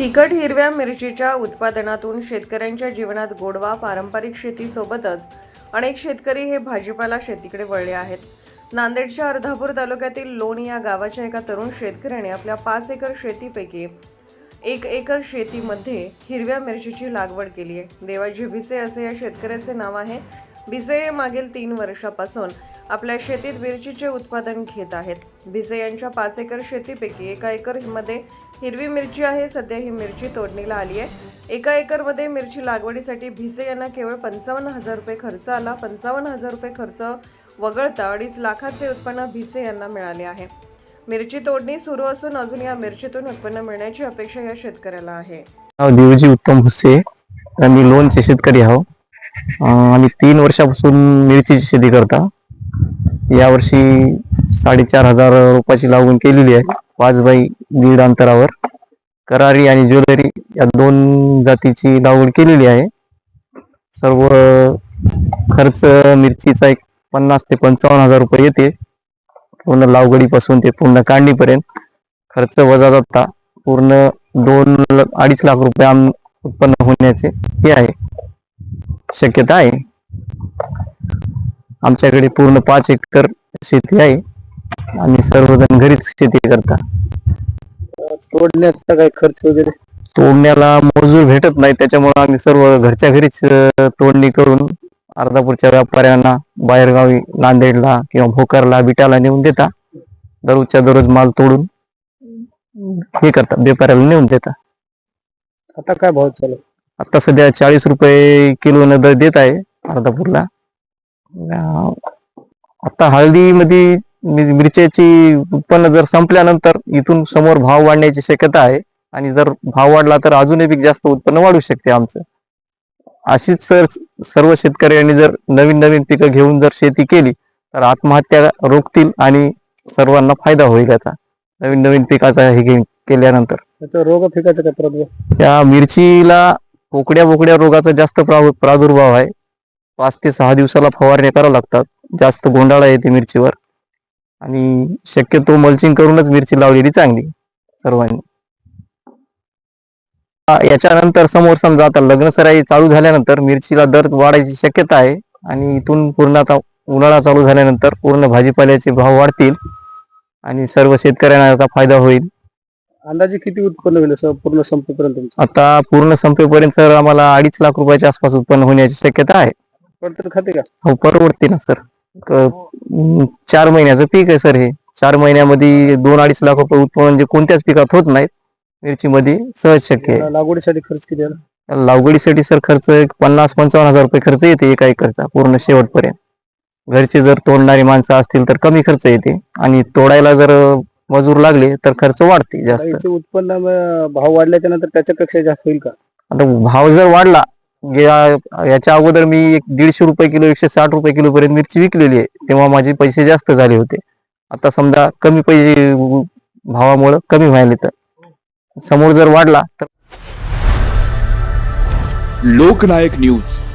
तिखट हिरव्या मिरचीच्या उत्पादनातून शेतकऱ्यांच्या जीवनात गोडवा पारंपरिक शेतीसोबतच अनेक शेतकरी हे भाजीपाला शेतीकडे वळले आहेत. नांदेडच्या अर्धापूर तालुक्यातील लोणी या गावाच्या एका तरुण शेतकऱ्याने आपल्या पाच एकर शेतीपैकी एक एकर शेतीमध्ये हिरव्या मिरचीची लागवड केली आहे. देवाजी भिसे असे या शेतकऱ्याचे नाव आहे. भिसे हे मागील तीन वर्षापासून आपल्या शेतीत मिरचीचे उत्पादन घेत आहेत. भिसे यांच्या पाच एकर शेतीपैकी एका एकरमध्ये हिरवी मिरची आहे सध्या ही मिरची तोडणीला आली आहे. एका एकरमध्ये मिरची लागवडीसाठी भिसे यांना केवळ पंचावन्न हजार रुपये खर्च आला. पंचावन्न हजार रुपये खर्च वगळता अडीच लाखाचे उत्पन्न भिसे यांना मिळाले आहे. मिरची तोडणी सुरू असून अजून या मिरचीतून उत्पन्न मिळण्याची अपेक्षा या शेतकऱ्याला आहे. देवजी उत्तम भुसे. आम्ही लोनचे शेतकरी आहो आम्ही तीन वर्षापासून मिरचीची शेती करता. यावर्षी साडेचार हजार रोपाची लागवड केलेली आहे. पाच बाई दीड अंतरावर. करारी आणि ज्वेलरी या दोन जातीची लागवड केलेली आहे. सर्व खर्च मिरचीचा एक पन्नास ते पंचावन्न हजार रुपये येते. पूर्ण लावगडीपासून ते पूर्ण काढणीपर्यंत खर्च वजा जाता पूर्ण दोन अडीच लाख रुपये आम उत्पन्न होण्याचे हे आहे. शक्यता आहे. आमच्याकडे पूर्ण पाच एकर शेती आहे आणि सर्वजण घरीच शेती करता तोडण्याचा काही खर्च वगैरे? तोडण्याला मजूर भेटत नाही त्याच्यामुळे आम्ही सर्व घरच्या घरीच तोडणी करून अर्धापूरच्या व्यापाऱ्यांना बाहेरगावी नांदेडला किंवा भोकरला बिटाला नेऊन देता. दररोजच्या दररोज माल तोडून हे करता व्यापाऱ्याला नेऊन देता. आता काय भाव चालू आहे? आता सध्या चाळीस रुपये किलो न दर देत आहे अर्धापूरला. आता हळदीमध्ये मिरच्याची उत्पन्न जर संपल्यानंतर इथून समोर भाव वाढण्याची शक्यता आहे. आणि जर भाव वाढला तर अजूनही जास्त उत्पन्न वाढू शकते आमचं. अशीच सर सर्व शेतकऱ्यांनी जर नवीन नवीन पिकं घेऊन जर शेती केली तर आत्महत्या रोखतील आणि सर्वांना फायदा होईल याचा. नवीन नवीन पिकाचा हे घेऊन केल्यानंतर रोग पिकाचा काय त्या मिरचीला पोकड्या बोकड्या रोगाचा जास्त प्रा- प्रादुर्भाव आहे. पाच ते सहा दिवसाला फवारण्या करावं लागतात. जास्त गोंडाळा येते मिरचीवर. आणि शक्यतो मल्चिंग करूनच मिरची लावलेली चांगली सर्वांनी. याच्यानंतर समोर समजा आता लग्नसराई चालू झाल्यानंतर मिरचीला दर वाढायची शक्यता आहे. आणि इथून पूर्ण आता उन्हाळा चालू झाल्यानंतर पूर्ण भाजीपाल्याचे भाव वाढतील. आणि सर्व शेतकऱ्यांना याचा फायदा होईल. अंदाजे किती उत्पन्न होईल असं पूर्ण संपेपर्यंत तुमचं? आता पूर्ण संपेपर्यंत सर आम्हाला अडीच लाख रुपयाच्या आसपास उत्पन्न होण्याची शक्यता आहे. पडतं खाते का? हो परवडते ना सर. क- अं, चार महिन्याचं पीक आहे सर हे. चार महिन्यामध्ये दोन अडीच लाख रुपये उत्पन्न म्हणजे कोणत्याच पिकात होत नाहीत. मिरचीमध्ये सहज शक्य आहे. लागवडीसाठी खर्च किती आला? लागवडीसाठी सर खर्च एक पन्नास पंचावन्न हजार रुपये खर्च येते एका एकरचा पूर्ण शेवटपर्यंत. घरचे जर तोडणारी माणसं असतील तर कमी खर्च येते. आणि तोडायला जर मजूर लागले तर खर्च वाढते जास्त. उत्पन्न अं, भाव वाढल्याच्या नंतर त्याच्यापेक्षा जास्त होईल का? आता भाव जर वाढला या- याच्या अगोदर मी एक दीडशे रुपये किलो एकशे साठ रुपये किलो पर्यंत मिरची विकलेली आहे तेव्हा माझे पैसे जास्त झाले होते. आता समजा कमी पैसे भावामुळं कमी व्हायले तर. समोर जर वाढला तर लोकनायक न्यूज.